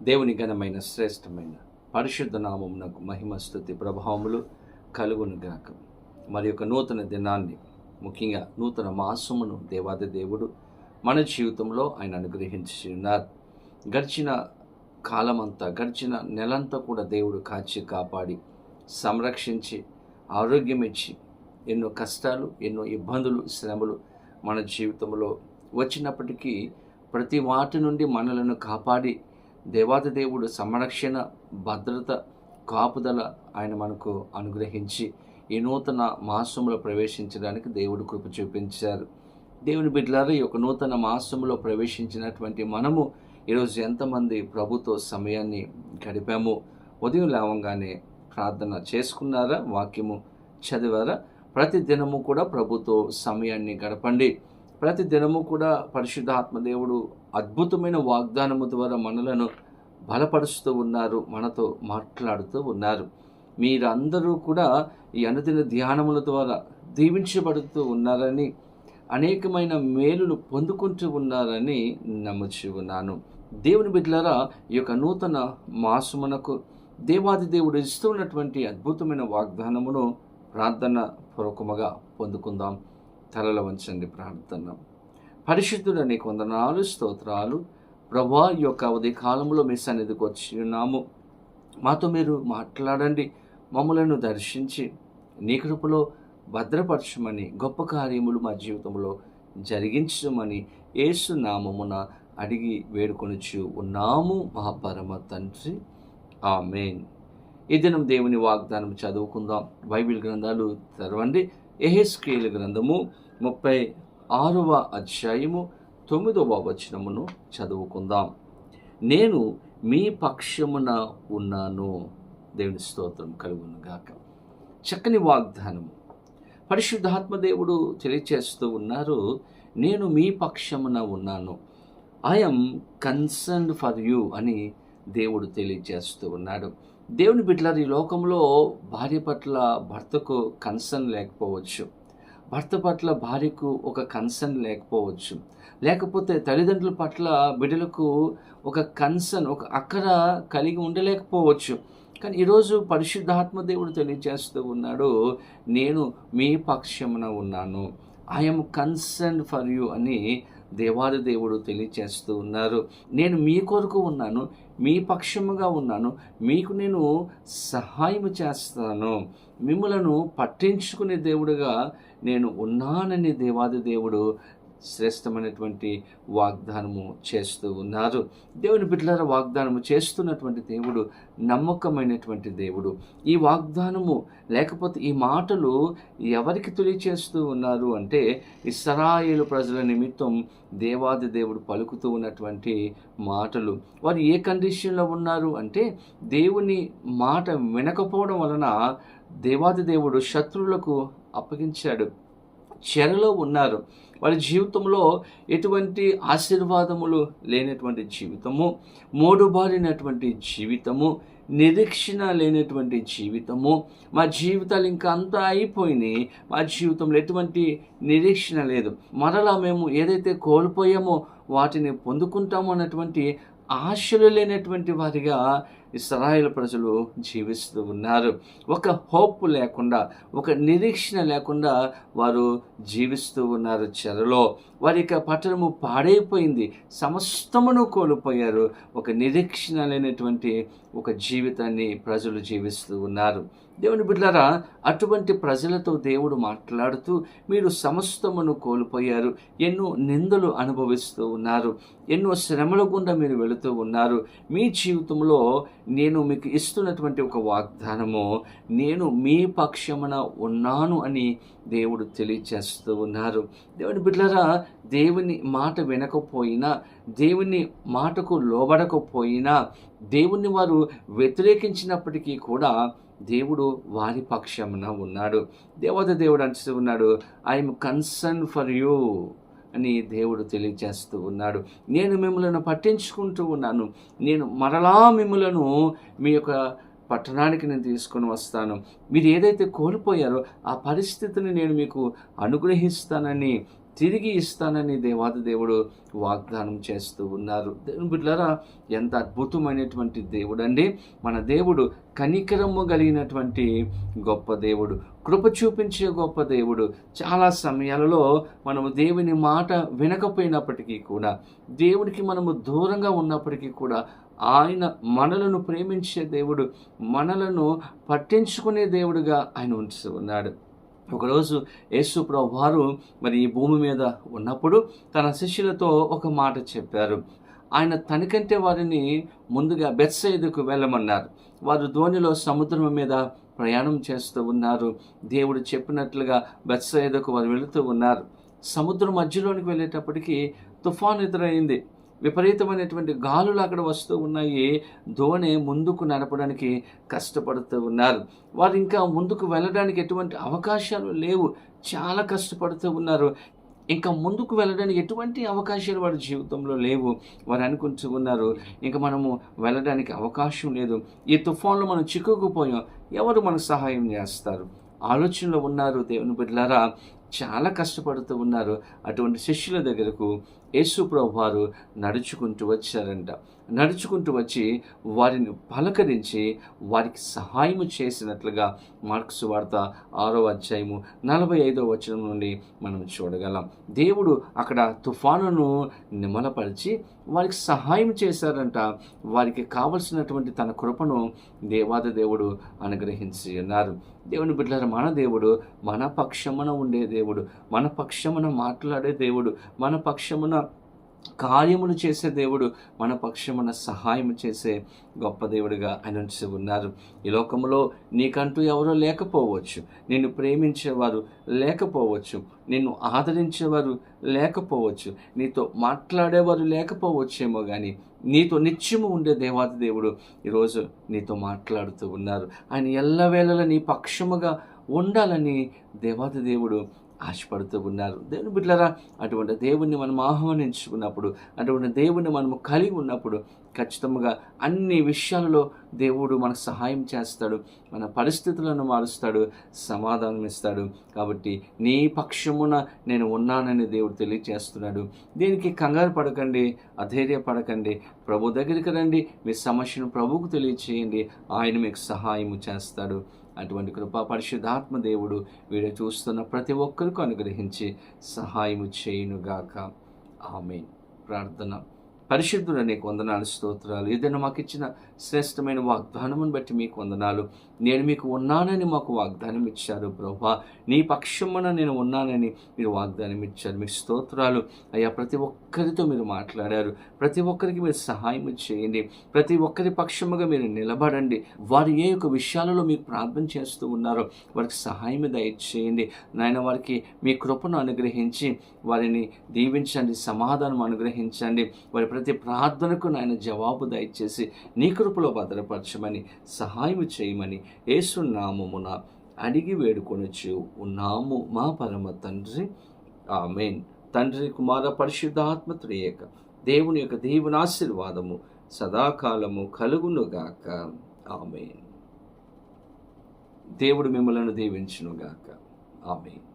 దేవుని ఘనమైన శ్రేష్టమైన పరిశుద్ధ నామమునకు మహిమ స్థుతి ప్రభావములు కలుగును గాక. మరి యొక్క నూతన దినాన్ని ముఖ్యంగా నూతన మాసమును దేవాది దేవుడు మన జీవితంలో ఆయన అనుగ్రహించి ఉన్నారు గడిచిన కాలమంతా గడిచిన నెలంతా కూడా దేవుడు కాచి కాపాడి సంరక్షించి ఆరోగ్యం ఇచ్చి ఎన్నో కష్టాలు ఎన్నో ఇబ్బందులు శ్రమలు మన జీవితంలో వచ్చినప్పటికీ ప్రతి వాటి నుండి మనలను కాపాడి దేవాదిదేవుడు సంరక్షణ భద్రత కాపుదల ఆయన మనకు అనుగ్రహించి ఈ నూతన మాసంలో ప్రవేశించడానికి దేవుడు కృప చూపించారు. దేవుని బిడ్డలారు ఈ యొక్క నూతన మాసంలో ప్రవేశించినటువంటి మనము ఈరోజు ఎంతమంది ప్రభుతో సమయాన్ని గడిపాము? ఉదయం లేవంగానే ప్రార్థన చేసుకున్నారా? వాక్యము చదివారా? ప్రతి దినము కూడా ప్రభుతో సమయాన్ని గడపండి. ప్రతి దినము కూడా పరిశుద్ధాత్మ దేవుడు అద్భుతమైన వాగ్దానము ద్వారా మనలను బలపరుస్తూ ఉన్నారు మనతో మాట్లాడుతూ ఉన్నారు. మీరందరూ కూడా ఈ అనుదిన ధ్యానముల ద్వారా దీవించబడుతూ ఉన్నారని అనేకమైన మేలును పొందుకుంటూ ఉన్నారని నమ్ముచి ఉన్నాను. దేవుని బిడ్డలారా ఈ యొక్క నూతన మాసమునకు దేవాది దేవుడు ఇస్తున్నటువంటి అద్భుతమైన వాగ్దానమును ప్రార్థన పూర్వకముగా పొందుకుందాం. తలల వంచండి ప్రార్థన. పరిశుద్ధుడ నీకు వందనాలు స్తోత్రాలు. ప్రభా ఈ యొక్క ఉదయ కాలంలో మీ సన్నిధికి వచ్చి ఉన్నాము మాతో మీరు మాట్లాడండి మమ్మలను దర్శించి. నీ కృపలో భద్రపరచమని గొప్ప కార్యములు మా జీవితంలో జరిగించమని ఏసు నామమున అడిగి వేడుకొనిచ్చు ఉన్నాము మా పరమ తండ్రి. ఆమెన్. ఈ దినం దేవుని వాగ్దానం చదువుకుందాం. బైబిల్ గ్రంథాలు తెరవండి. ఎహెస్కేల్ గ్రంథము ముప్పై ఆరవ అధ్యాయము తొమ్మిదవ వచనమును చదువుకుందాం. నేను మీ పక్షమున ఉన్నాను. దేవుని స్తోత్రం కలుగును గాక. చక్కని వాగ్దానము. పరిశుద్ధాత్మ దేవుడు తెలియచేస్తూ ఉన్నారు నేను మీ పక్షమున ఉన్నాను. ఐఎమ్ కన్సర్న్ ఫర్ యూ అని దేవుడు తెలియజేస్తూ ఉన్నాడు. దేవుని బిడ్డలారు ఈ లోకంలో భార్య పట్ల భర్తకు కన్సర్న్ లేకపోవచ్చు. భర్త పట్ల భార్యకు ఒక కన్సర్న్ లేకపోవచ్చు. లేకపోతే తల్లిదండ్రుల పట్ల బిడ్డలకు ఒక కన్సర్న్ ఒక అక్కర కలిగి ఉండలేకపోవచ్చు. కానీ ఈరోజు పరిశుద్ధాత్మ దేవుడు తెలియజేస్తూ ఉన్నాడు నేను మీ పక్షమున ఉన్నాను. ఐఎమ్ కన్సర్న్ ఫర్ యూ అని దేవాది దేవుడు తెలియచేస్తూ ఉన్నారు. నేను మీ కొరకు ఉన్నాను మీ పక్షముగా ఉన్నాను. మీకు నేను సహాయం చేస్తాను. మిమ్మలను పట్టించుకునే దేవుడుగా నేను ఉన్నానని దేవాది దేవుడు శ్రేష్టమైనటువంటి వాగ్దానము చేస్తూ ఉన్నారు. దేవుని బిడ్డల వాగ్దానము చేస్తున్నటువంటి దేవుడు నమ్మకమైనటువంటి దేవుడు. ఈ వాగ్దానము లేకపోతే ఈ మాటలు ఎవరికి తెలియచేస్తూ ఉన్నారు అంటే ఇస్రాయేలు ప్రజల నిమిత్తం దేవాది దేవుడు పలుకుతూ ఉన్నటువంటి మాటలు. వారు ఏ కండిషన్లో ఉన్నారు అంటే దేవుని మాట వినకపోవడం వలన దేవాది దేవుడు శత్రువులకు అప్పగించాడు. చెరలో ఉన్నారు. వారి జీవితంలో ఎటువంటి ఆశీర్వాదములు లేనటువంటి జీవితము మోడుబారినటువంటి జీవితము నిరీక్షణ లేనటువంటి జీవితము మా జీవితాలు ఇంకా అంతా అయిపోయినాయి మా జీవితంలో ఎటువంటి నిరీక్షణ లేదు. మరలా మేము ఏదైతే కోల్పోయామో వాటిని పొందుకుంటాము అన్నటువంటి ఆశలు లేనటువంటి వారిగా ఇస్రాయేల్ ప్రజలు జీవిస్తూ ఉన్నారు. ఒక హోప్ లేకుండా ఒక నిరీక్షణ లేకుండా వారు జీవిస్తూ ఉన్నారు చెరలో. వారి యొక్క పట్టణము పాడైపోయింది. సమస్తమును కోల్పోయారు. ఒక నిరీక్షణ లేనటువంటి ఒక జీవితాన్ని ప్రజలు జీవిస్తూ ఉన్నారు. దేవుని బిడ్డలారా అటువంటి ప్రజలతో దేవుడు మాట్లాడుతూ మీరు సమస్తమును కోల్పోయారు. ఎన్నో నిందలు అనుభవిస్తూ ఉన్నారు. ఎన్నో శ్రమల గుండా మీరు వెళుతూ ఉన్నారు. మీ జీవితంలో నేను మీకు ఇస్తున్నటువంటి ఒక వాగ్దానము నేను మీ పక్షమున ఉన్నాను అని దేవుడు తెలియచేస్తూ ఉన్నారు. దేవుని బిడ్డలారా దేవుని మాట వినకపోయినా దేవుని మాటకు లోబడకపోయినా దేవుణ్ణి వారు వ్యతిరేకించినప్పటికీ కూడా దేవుడు వారి పక్షమున ఉన్నాడు. దేవత దేవుడు అంటూ ఉన్నాడు ఐఎమ్ కన్సర్న్ ఫర్ యూ అని దేవుడు తెలియజేస్తూ ఉన్నాడు. నేను మిమ్మల్ని పట్టించుకుంటూ ఉన్నాను. నేను మరలా మిమ్మలను మీ యొక్క పట్టణానికి నేను తీసుకొని వస్తాను. మీరు ఏదైతే కోల్పోయారో ఆ పరిస్థితిని నేను మీకు అనుగ్రహిస్తానని తిరిగి ఇస్తానని దేవాది దేవుడు వాగ్దానం చేస్తూ ఉన్నారు. దేవుని ఎంత అద్భుతమైనటువంటి దేవుడు అండి మన దేవుడు కనికరము కలిగినటువంటి గొప్ప దేవుడు కృప చూపించే గొప్ప దేవుడు. చాలా సమయాలలో మనము దేవుని మాట వినకపోయినప్పటికీ కూడా దేవుడికి మనము దూరంగా ఉన్నప్పటికీ కూడా ఆయన మనలను ప్రేమించే దేవుడు మనలను పట్టించుకునే దేవుడుగా ఆయన ఉంచి ఉన్నాడు. ఒకరోజు యేసు ప్రభు వారు మరి ఈ భూమి మీద ఉన్నప్పుడు తన శిష్యులతో ఒక మాట చెప్పారు. ఆయన తనకంటే వారిని ముందుగా బెత్సైదుకు వెళ్ళమన్నారు. వారు ధోనిలో సముద్రం మీద ప్రయాణం చేస్తూ ఉన్నారు. దేవుడు చెప్పినట్లుగా బెత్సైదుకు వారు వెళుతూ ఉన్నారు. సముద్రం మధ్యలోనికి వెళ్ళేటప్పటికి తుఫాన్ ఎదురైంది. విపరీతమైనటువంటి గాలులు అక్కడ వస్తూ ఉన్నాయి. దోణి ముందుకు నడపడానికి కష్టపడుతూ ఉన్నారు. వారు ఇంకా ముందుకు వెళ్ళడానికి ఎటువంటి అవకాశాలు లేవు. చాలా కష్టపడుతూ ఉన్నారు. ఇంకా ముందుకు వెళ్ళడానికి ఎటువంటి అవకాశాలు వారి జీవితంలో లేవు. వారు అనుకుంటూ ఉన్నారు ఇంకా మనము వెళ్ళడానికి అవకాశం లేదు. ఈ తుఫాన్లో మనం చిక్కుకుపోయాం. ఎవరు మనకు సహాయం చేస్తారు? ఆలోచనలో ఉన్నారు దేవుని బిడ్డలారా. చాలా కష్టపడుతూ ఉన్నారు. అటువంటి శిష్యుల దగ్గరకు యేసుప్రభు వారు నడుచుకుంటూ వచ్చారంట. నడుచుకుంటూ వచ్చి వారిని పలకరించి వారికి సహాయం చేసినట్లుగా మార్క్స్ వార్త ఆరో అధ్యాయము నలభై ఐదో వచనం నుండి మనం చూడగలం. దేవుడు అక్కడ తుఫానును నిమలపరిచి వారికి సహాయం చేశారంట. వారికి కావలసినటువంటి తన కృపను దేవాద దేవుడు అనుగ్రహించి ఉన్నారు. దేవుని బిడ్డల మన దేవుడు మన పక్షమున ఉండే దేవుడు మన పక్షమున మాట్లాడే దేవుడు మన పక్షమున కార్యములు చేసే దేవుడు మన పక్షమున సహాయం చేసే గొప్ప దేవుడిగా ఆయన ఉన్నారు. ఈ లోకంలో నీకంటూ ఎవరో లేకపోవచ్చు. నిన్ను ప్రేమించేవారు లేకపోవచ్చు. నిన్ను ఆదరించేవారు లేకపోవచ్చు. నీతో మాట్లాడేవారు లేకపోవచ్చేమో కానీ నీతో నిత్యము ఉండే దేవాది దేవుడు ఈరోజు నీతో మాట్లాడుతూ ఉన్నారు. ఆయన ఎల్లవేళలా నీ పక్షముగా ఉండాలని దేవాది దేవుడు ఆశపడుతూ ఉన్నారు. దేవుని బిడ్డలారా అటువంటి దేవుణ్ణి మనం ఆహ్వానించుకున్నప్పుడు అటువంటి దేవుణ్ణి మనము కలిగి ఉన్నప్పుడు ఖచ్చితంగా అన్ని విషయాలలో దేవుడు మనకు సహాయం చేస్తాడు మన పరిస్థితులను మారుస్తాడు సమాధానం ఇస్తాడు. కాబట్టి నీ పక్షమున నేను ఉన్నానని దేవుడు తెలియచేస్తున్నాడు. దీనికి కంగారు పడకండి అధైర్యపడకండి. ప్రభు దగ్గరికి రండి మీ సమస్యను ప్రభువుకు తెలియచేయండి. ఆయన మీకు సహాయం చేస్తాడు. అటువంటి కృపా పరిశుద్ధాత్మ దేవుడు వీడియో చూస్తున్న ప్రతి ఒక్కరికి అనుగ్రహించి సహాయము చేయునుగాక. ఆమె ప్రార్థన. పరిశుద్ధుడు నీకు వందనాలు స్తోత్రాలు. ఏదైనా మాకు ఇచ్చిన శ్రేష్టమైన వాగ్దానమును బట్టి మీకు వందనాలు. నేను మీకు ఉన్నానని మాకు వాగ్దానం ఇచ్చారు ప్రభా. నీ పక్షమున నేను ఉన్నానని మీరు వాగ్దానం ఇచ్చారు. మీ స్తోత్రాలు అయ్యా ప్రతి ఒక్కరితో మీరు మాట్లాడారు. ప్రతి ఒక్కరికి మీరు సహాయం చేయండి. ప్రతి ఒక్కరి పక్షముగా మీరు నిలబడండి. వారు ఏ యొక్క విషయాలలో మీకు ప్రార్థన చేస్తూ ఉన్నారో వారికి సహాయం దయచేయండి. నాయన వారికి మీ కృపను అనుగ్రహించి వారిని దీవించండి సమాధానం అనుగ్రహించండి. వారి ప్రతి ప్రార్థనకు నాయన జవాబు దయచేసి నీ కృపలో భద్రపరచమని సహాయం చేయమని ఏసునామమున అడిగి వేడుకొనొచ్చు ఉన్నాము మా పరమ తండ్రి. ఆమెన్. తండ్రి కుమార పరిశుద్ధాత్మ త్రియక దేవుని యొక్క దేవుని ఆశీర్వాదము సదాకాలము కలుగునుగాక. ఆమెన్. దేవుడు మిమ్మలను దీవించునుగాక. ఆమెన్.